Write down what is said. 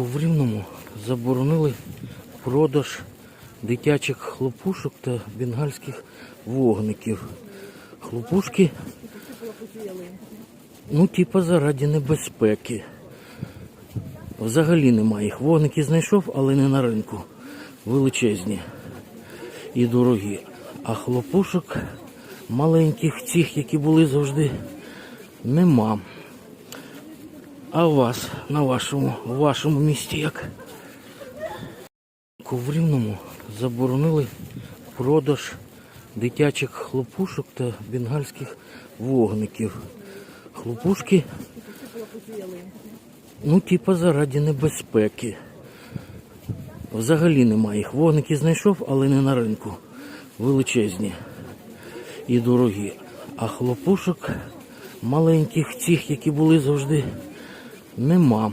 В Рівному заборонили продаж дитячих хлопушок та бенгальських вогників. Хлопушки, ну, типа заради небезпеки. Взагалі немає їх. Вогники знайшов, але не на ринку. Величезні і дорогі. А хлопушок маленьких цих, які були завжди, нема. А вас на вашому, вашому місті як? В Рівному заборонили продаж дитячих хлопушок та бенгальських вогників. Хлопушки, ну, типа заради небезпеки. Взагалі немає їх. Вогники знайшов, але не на ринку. Величезні і дорогі. А хлопушок маленьких цих, які були завжди, нема.